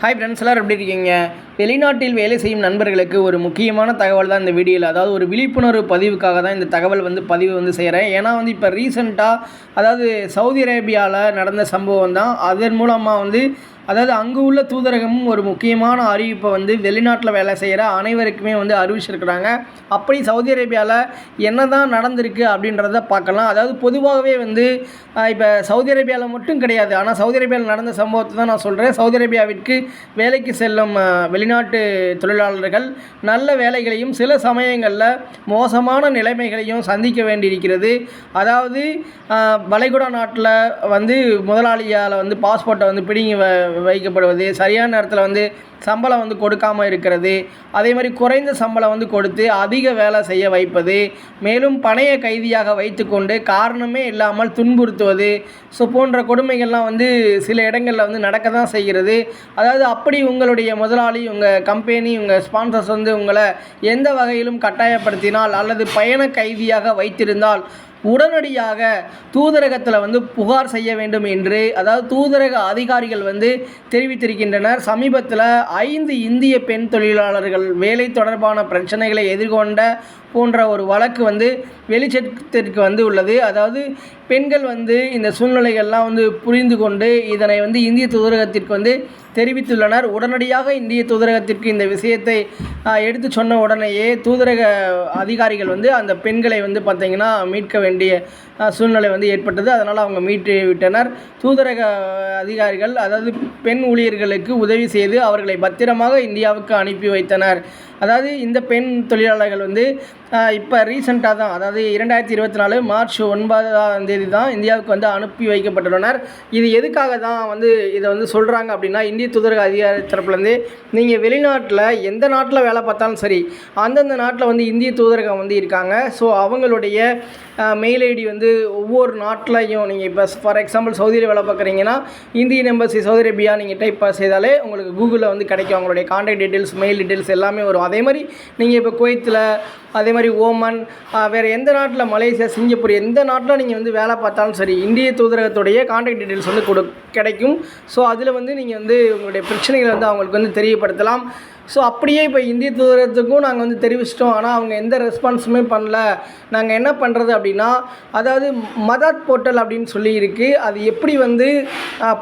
Hi friends எல்லோரும் எப்படி இருக்கீங்க? வெளிநாட்டில் வேலை செய்யும் நண்பர்களுக்கு ஒரு முக்கியமான தகவல் தான் இந்த வீடியோவில் அதாவது ஒரு விழிப்புணர்வு பதிவுக்காக தான் இந்த தகவல் வந்து பதிவு வந்து செய்கிறேன் ஏன்னா வந்து இப்போ ரீசெண்டாக அதாவது சவுதி அரேபியாவில் நடந்த சம்பவம் தான். அதன் மூலமாக வந்து அதாவது அங்கு உள்ள தூதரகமும் ஒரு முக்கியமான அறிவிப்பை வந்து வெளிநாட்டில் வேலை செய்கிற அனைவருக்குமே வந்து அறிவிச்சிருக்கிறாங்க. அப்படி சவுதி அரேபியாவில் என்ன தான் நடந்திருக்கு அப்படின்றத பார்க்கலாம். அதாவது பொதுவாகவே வந்து இப்போ சவுதி அரேபியாவில் மட்டும் கிடையாது. ஆனால் சவுதி அரேபியாவில் நடந்த சம்பவத்தை தான் நான் சொல்கிறேன் சவுதி அரேபியாவிற்கு வேலைக்கு செல்லும் வெளிநாட்டு தொழிலாளர்கள் நல்ல வேலைகளையும் சில சமயங்களில் மோசமான நிலைமைகளையும் சந்திக்க வேண்டியிருக்கிறது. அதாவது வளைகுடா நாட்டில் வந்து முதலாளியால் வந்து பாஸ்போர்ட்டை வந்து பிடிங்கி வைக்கப்படுவது சரியான நேரத்தில் வந்து சம்பளம் வந்து கொடுக்காமல் இருக்கிறது அதே மாதிரி குறைந்த சம்பளம் வந்து கொடுத்து அதிக வேலை செய்ய வைப்பது மேலும் பணைய கைதியாக வைத்துக்கொண்டு காரணமே இல்லாமல் துன்புறுத்துவது ஸோ போன்ற கொடுமைகள்லாம் வந்து சில இடங்களில் வந்து நடக்க தான் செய்கிறது. அதாவது அப்படி உங்களுடைய முதலாளி உங்கள் கம்பெனி உங்கள் ஸ்பான்சர்ஸ் வந்து உங்களை எந்த வகையிலும் கட்டாயப்படுத்தினால் அல்லது பயண கைதியாக வைத்திருந்தால் உடனடியாக தூதரகத்தில் வந்து புகார் செய்ய வேண்டும் என்று அதாவது தூதரக அதிகாரிகள் வந்து தெரிவித்திருக்கின்றனர். சமீபத்தில் ஐந்து இந்திய பெண் தொழிலாளர்கள் வேலை தொடர்பான பிரச்சனைகளை எதிர்கொண்ட போன்ற ஒரு வழக்கு வந்து வெளிச்சத்திற்கு வந்து உள்ளது. அதாவது பெண்கள் வந்து இந்த சூழ்நிலைகள்லாம் வந்து புரிந்து கொண்டு இதனை வந்து இந்திய தூதரகத்திற்கு வந்து தெரிவித்துள்ளனர். உடனடியாக இந்திய தூதரகத்திற்கு இந்த விஷயத்தை எடுத்து சொன்ன உடனேயே தூதரக அதிகாரிகள் வந்து அந்த பெண்களை வந்து பார்த்திங்கன்னா மீட்க வேண்டும் வேண்டிய சூழ்நிலை வந்து ஏற்பட்டது. அதனால் அவங்க மீட்டு விட்டனர். தூதரக அதிகாரிகள் அதாவது பெண் ஊழியர்களுக்கு உதவி செய்து அவர்களை பத்திரமாக இந்தியாவுக்கு அனுப்பி வைத்தனர். அதாவது இந்த பெண் தொழிலாளர்கள் வந்து இப்போ ரீசெண்டாக தான் அதாவது இரண்டாயிரத்தி இருபத்தி நாலு மார்ச் ஒன்பதாம் தேதி தான் இந்தியாவுக்கு வந்து அனுப்பி வைக்கப்பட்டுள்ளனர். இது எதுக்காக தான் வந்து இதை வந்து சொல்கிறாங்க அப்படின்னா இந்திய தூதரக அதிகாரி தரப்புலேருந்து நீங்கள் வெளிநாட்டில் எந்த நாட்டில் வேலை பார்த்தாலும் சரி அந்தந்த நாட்டில் வந்து இந்திய தூதரகம் வந்து இருக்காங்க. ஸோ அவங்களுடைய மெயில் ஐடி வந்து ஒவ்வொரு நாட்டிலையும் நீங்கள் இப்போ ஃபார் எக்ஸாம்பிள் சவுதியில் வேலை பார்க்குறீங்கன்னா இந்தியன் எம்பசி சவுதி அரேபியா நீங்கள் டைப் செய்தாலே உங்களுக்கு கூகுளில் வந்து கிடைக்கும். அவங்களுடைய கான்டாக்ட் டீட்டெயில்ஸ் மெயில் டீட்டெயில்ஸ் எல்லாமே வரும். அதே மாதிரி நீங்கள் இப்போ குவைத்தில் அதே மாதிரி ஓமன் வேறு எந்த நாட்டில் மலேசியா சிங்கப்பூர் எந்த நாட்டில் நீங்கள் வந்து வேலை பார்த்தாலும் சரி இந்திய தூதரகத்துடைய கான்டாக்ட் டீட்டெயில்ஸ் வந்து கொடு கிடைக்கும். ஸோ அதில் வந்து நீங்கள் வந்து உங்களுடைய பிரச்சனைகளை வந்து அவங்களுக்கு வந்து தெரியப்படுத்தலாம். ஸோ அப்படியே இப்போ இந்திய தூதரகத்துக்கும் நாங்கள் வந்து தெரிவிச்சிட்டோம். ஆனால் அவங்க எந்த ரெஸ்பான்ஸுமே பண்ணல. நாங்கள் என்ன பண்ணுறது அப்படின்னா அதாவது மதாத் போர்ட்டல் அப்படின்னு சொல்லி இருக்குது அது எப்படி வந்து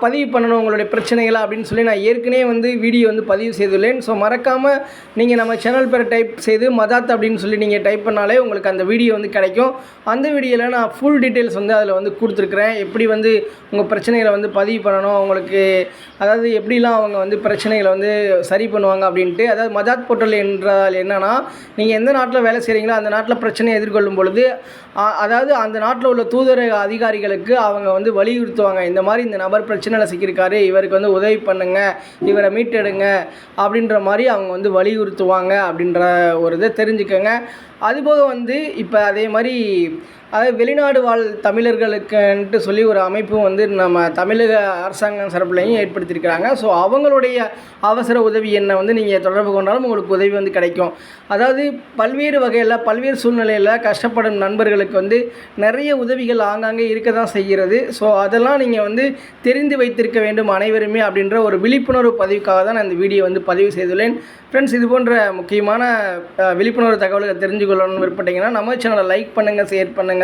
பதிவு பண்ணணும் உங்களுடைய பிரச்சனைகளை அப்படின்னு சொல்லி நான் ஏற்கனவே வந்து வீடியோ வந்து பதிவு செய்துள்ளேன். ஸோ மறக்காமல் நீங்கள் நம்ம சேனல் பேரை டைப் செய்து மதாத் அப்படின்னு சொல்லி நீங்கள் டைப் பண்ணாலே உங்களுக்கு அந்த வீடியோ வந்து கிடைக்கும். அந்த வீடியோவில் நான் ஃபுல் டீட்டெயில்ஸ் வந்து அதில் வந்து கொடுத்துருக்குறேன். எப்படி வந்து உங்கள் பிரச்சனைகளை வந்து பதிவு பண்ணணும் அவங்களுக்கு அதாவது எப்படிலாம் அவங்க வந்து பிரச்சனைகளை வந்து சரி பண்ணுவாங்க அப்படின்ட்டு அதாவது மஜாத் போர்ட்டல் என்றால் என்னென்னா நீங்கள் எந்த நாட்டில் வேலை செய்கிறீங்களோ அந்த நாட்டில் பிரச்சனையை எதிர்கொள்ளும் பொழுது அதாவது அந்த நாட்டில் உள்ள தூதரக அதிகாரிகளுக்கு அவங்க வந்து வலியுறுத்துவாங்க. இந்த மாதிரி இந்த நபர் பிரச்சனையில் சிக்கியிருக்காரு இவருக்கு வந்து உதவி பண்ணுங்கள் இவரை மீட்டெடுங்க அப்படின்ற மாதிரி அவங்க வந்து வலியுறுத்துவாங்க அப்படின்ற ஒரு இதை தெரிஞ்சுக்கோங்க. அதுபோக வந்து இப்போ அதே மாதிரி அதாவது வெளிநாடு வாழ் தமிழர்களுக்குன்ட்டு சொல்லி ஒரு அமைப்பும் வந்து நம்ம தமிழக அரசாங்கம் சார்பிலையும் ஏற்படுத்தியிருக்கிறாங்க. ஸோ அவங்களுடைய அவசர உதவி என்ன வந்து நீங்கள் தொடர்பு கொண்டாலும் உங்களுக்கு உதவி வந்து கிடைக்கும். அதாவது பல்வேறு வகையில் பல்வேறு சூழ்நிலையில் கஷ்டப்படும் நண்பர்களுக்கு வந்து நிறைய உதவிகள் ஆங்காங்கே இருக்க தான் செய்கிறது. ஸோ அதெல்லாம் நீங்கள் வந்து தெரிந்து வைத்திருக்க வேண்டும் அனைவருமே அப்படின்ற ஒரு விழிப்புணர்வு பதிவுக்காக தான் நான் இந்த வீடியோ வந்து பதிவு செய்துள்ளேன். ஃப்ரெண்ட்ஸ் இது போன்ற முக்கியமான விழிப்புணர்வு தகவல்களை தெரிஞ்சுக்கொள்ளணும்னு விருப்பப்பட்டீங்கன்னா நம்ம சேனலை லைக் பண்ணுங்கள் ஷேர் பண்ணுங்கள்